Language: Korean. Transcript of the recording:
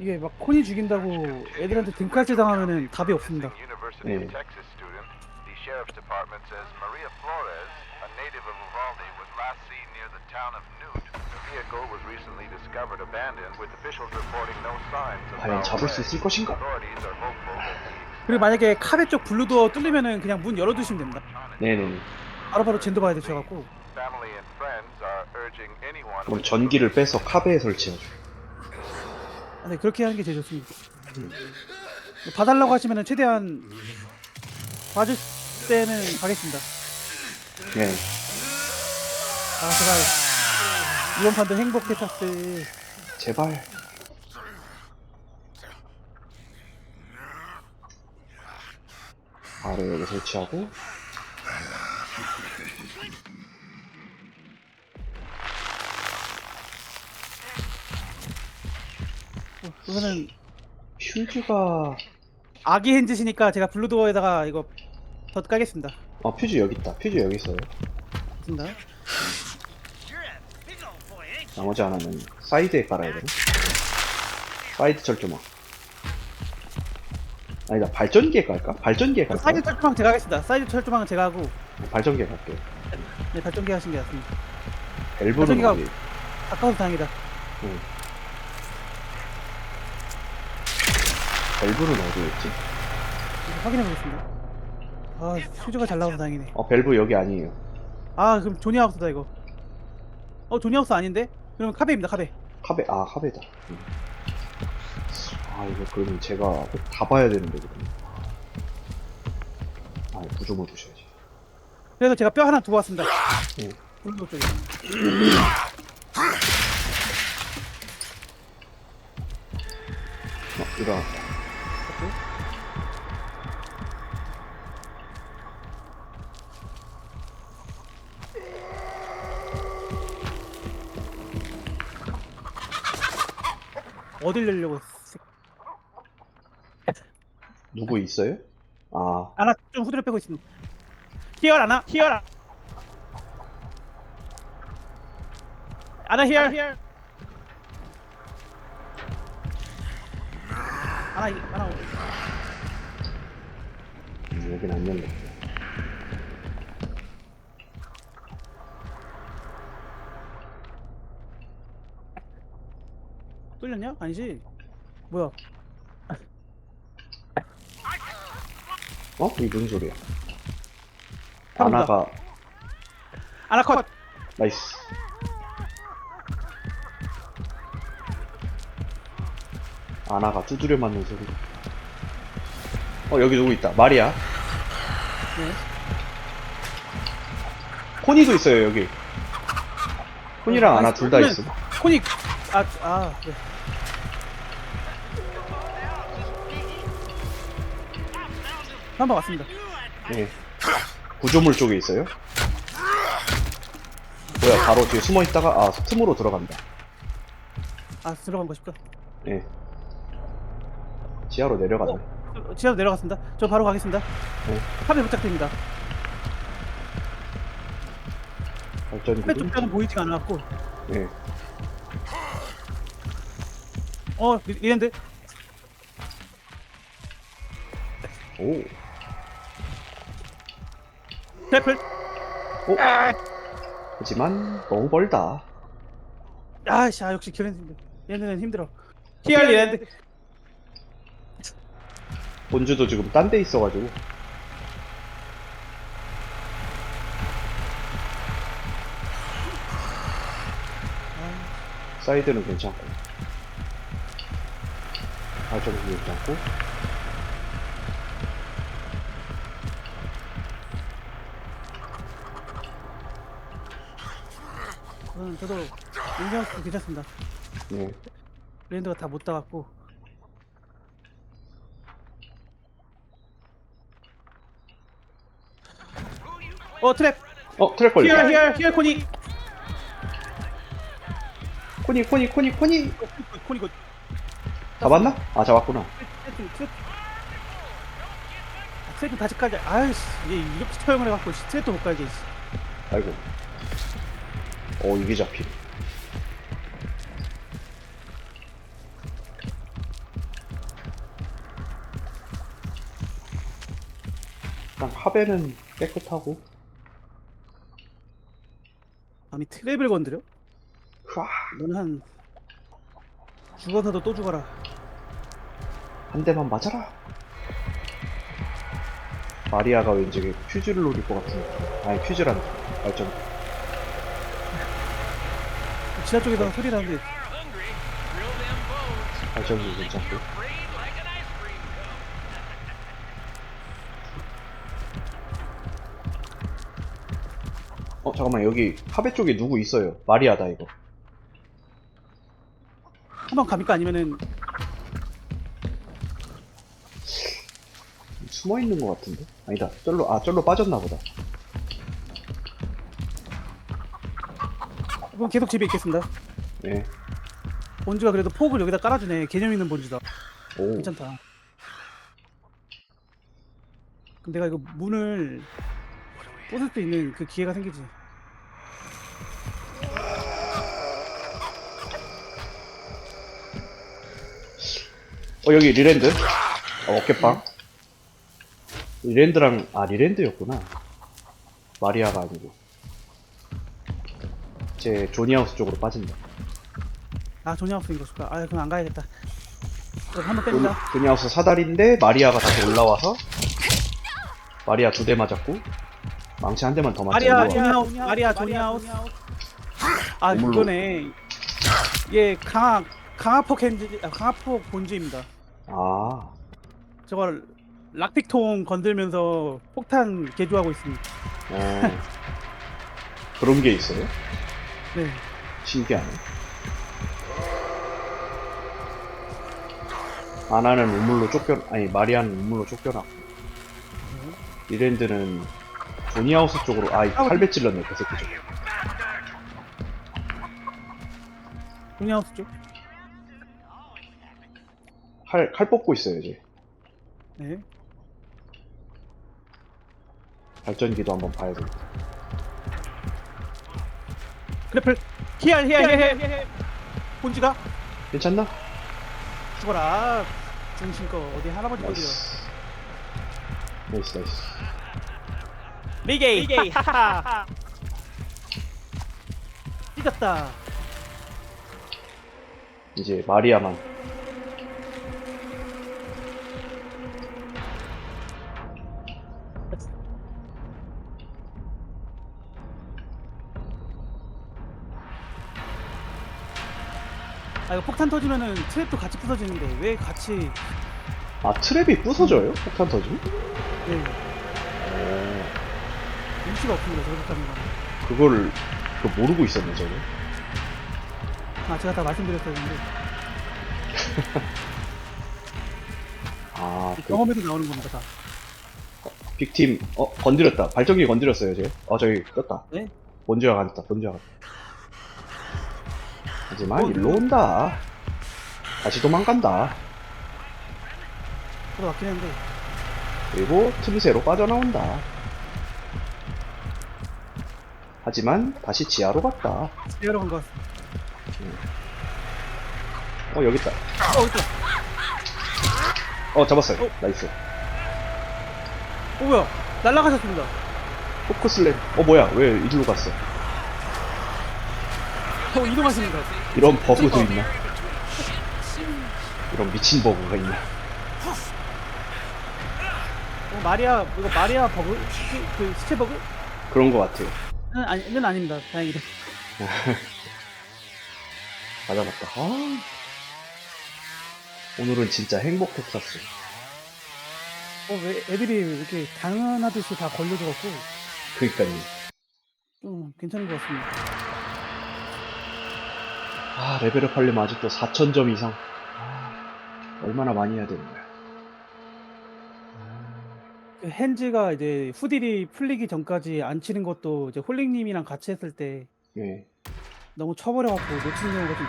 이게 막 코니 죽인다고 애들한테 등칼질 당하면은 답이 없습니다. University of 네. Texas student, the sheriff's department says Maria Flores, a native of Uvalde, was last seen near the town of Newt. The vehicle was recently discovered abandoned, with officials reporting no signs of 과연 잡을 수. 있을 것인가? Authorities are hopeful that the 그리고 만약에 카베 쪽 블루도어 뚫리면은 그냥 문 열어두시면 됩니다. 네네네. 바로바로 젠도 봐야 되셔갖고 family and friends are urging anyone 그럼 전기를 빼서 카베에 설치하죠. 아, 네, 그렇게 하는 게 제일 좋습니다. 뭐 봐달라고 하시면은 최대한 봐줄 때는 가겠습니다. 네. 아 제가 이번 판도 행복했었을 제발. 바로 여기 설치하고 그거는 퓨즈가 아기 핸즈시니까 제가 블루도어에다가 이거 더 까겠습니다. 아 퓨즈 여기 있다. 퓨즈 여기 있어요. 좋습니다. 나머지 하나는 사이드에 깔아야 되나? 사이드 철조망. 아니다 발전기에 깔까? 발전기에 깔까? 사이드 철조망 제가 하겠습니다. 사이드 철조망은 제가 하고 발전기에 갈게. 네, 발전기 하신 게 낫습니다. 밸브는 발전기가- 어디? 가까워서 다행이다. 응. 밸브는 어디였지? 이거 확인해 보겠습니다. 아 휴즈가 잘 나와서 다행이네. 어 밸브 여기 아니에요. 아 그럼 조니 하우스다 이거. 어 조니 하우스 아닌데? 그럼 카베입니다 카베. 카베 아 카베다. 응. 아 이거 그러면 제가 꼭다 봐야 되는데 그러면. 아 구조물 두셔야지. 그래서 제가 뼈 하나 두고 왔습니다. 응. 블루도어 쪽에. 어 일어났다. 어딜 내려고 했어? 누구 있어요? 아 하나 좀 후드려 빼고 있습니다. 히얼 하나 히얼 하나 히얼 히얼 하나 이- 하나 음, 여긴 안 열려. 뚫렸냐? 아니지. 뭐야? 어? 이게 무슨 소리야? 아나가 하나 컷. 나이스. 아나가 두드려 맞는 소리. 어 여기 누구 있다. 마리아. 네. 코니도 있어요 여기. 코니랑 아나 둘 다 있어. 코닉 아, 아, 네. 한번 왔습니다. 네. 구조물 쪽에 있어요. 뭐야 바로 뒤에 숨어 있다가 아 틈으로 들어간다. 아, 들어간 거 싶다. 예. 지하로 내려가네. 어, 지하로 내려갔습니다. 저 바로 가겠습니다. 네. 카메 부탁드립니다. 발전기. 카메 쪽뼈는 보이지가 않았고, 예. 어, 리- 리랜드. 오. 트래플. 오. 하지만 너무 멀다. 아씨, 아, 역시 기랜드. 얘는 힘들어. 히얼 리랜드. 본주도 지금 딴 데 있어가지고. 사이드는 괜찮고. 발전기 괜찮고. 저는 저도 인정스 괜찮습니다. 네. 리랜드가 다 못 따갖고. 어 트랩. 어 트랩 걸리. 히얼 히얼 히얼 코니. 코니 코니 코니 코니. 어, 코니, 코니. 잡았나? 아 잡았구나. 트랩 트랩. 트랩 아, 다시 깔자. 아이씨 얘 이렇게 처형을 해갖고 트랩도 못 깔게. 씨. 아이고. 어 이게 잡히. 일단 카베는 깨끗하고 감히 트랩을 건드려? 후 너는 한 죽어서도 또 죽어라. 한 대만 맞아라. 마리아가 왠지 퓨즈를 노릴 것 같은. 아니, 퓨즈란 발전. 지하 쪽에서 소리 나는데 발전기 괜찮고. 잠깐만, 여기 하배 쪽에 누구 있어요? 마리아다, 이거. 한 번 갑니까 아니면은 숨어 있는 것 같은데? 아니다. 쫄로, 아, 쫄로 빠졌나 보다. 그럼 계속 집에 있겠습니다. 예. 본주가 그래도 폭을 여기다 깔아주네. 개념 있는 본주다. 오. 괜찮다. 그럼 내가 이거 문을 부술 수 있는 그 기회가 생기지. 어, 여기 리랜드. 어, 어깨빵. 리랜드랑, 아, 리랜드였구나. 마리아가 아니고. 제 조니하우스 쪽으로 빠진다. 아 조니하우스인 것일까? 아 그럼 안 가야겠다. 그럼 한번 조니, 뺍니다. 조니하우스 사다리인데, 마리아가 다시 올라와서, 마리아 두 대 맞았고, 망치 한 대만 더 맞았고. 마리아 조니하우스, 마리아 조니하우스. 아. 이거네. 이게 강화 강화폭 핸즈, 아, 강화폭 본주입니다. 아, 저걸 락픽통 건들면서 폭탄 개조하고 있습니다. 어. 그런 게 있어요? 네. 신기하네. 아나는 우물로 쫓겨, 아니, 마리아는 우물로 쫓겨났고. 리랜드는 조니하우스 쪽으로, 아, 이 칼배 찔렀네, 그 새끼 쪽. 조니하우스 쪽. 칼, 칼 뽑고 있어요, 이제. 네. 발전기도 한번 봐야 돼. 그래플 히알 히알 히알 히알 본주가 괜찮나? 죽어라. 중심거 어디 할아버지 거리요. 나이스. 나이스, 나이스. 리게이. 리게이. 찢었다. 이제 마리아만. 아 이거 폭탄 터지면은 트랩도 같이 부서지는데 왜 같이 아, 트랩이 부서져요? 폭탄 터지면? 네, 어, 눈치가 없습니다 저렇게 하는 거. 그거를, 그 모르고 있었네, 저거. 아 제가 다 말씀드렸어야 했는데 아, 그, 경험에서 나오는 겁니다 다. 빅팀, 어, 건드렸다. 발전기 건드렸어요, 쟤. 어, 저기, 떴다. 네? 본주가 갔다, 본주가 갔다. 하지만, 어, 일로 온다. 다시 도망간다. 들어왔긴 했는데 그리고 틈새로 빠져나온다. 하지만, 다시 지하로 갔다. 지하로 간 것 같습니다. 어, 여기 있다. 어 있다. 어, 잡았어요. 어. 나이스. 어 뭐야? 날라가셨습니다. 포크슬램. 어, 뭐야. 왜 이리로 갔어? 어 이동하십니다. 이런 버그도 있나? 이런 미친 버그가 있나? 어 마리아 이거 마리아 버그 시- 그 시체 버그? 그런 거 같아요. 는 아니 는 아닙니다. 다행히도. 맞아, 맞다. 아. 오늘은 진짜 행복했었어. 어왜 애들이 이렇게 당연하듯이 다 걸려줘갖고 그니까요. 좀 괜찮은 것 같습니다. 아, 레벨업 하려면 아직도 4,000점 이상. 아, 얼마나 많이 해야 되는 거야. 그 핸즈가 이제 후딜이 풀리기 전까지 안 치는 것도 이제 홀링님이랑 같이 했을 때 예. 너무 쳐버려갖고 놓치는 경우가 좀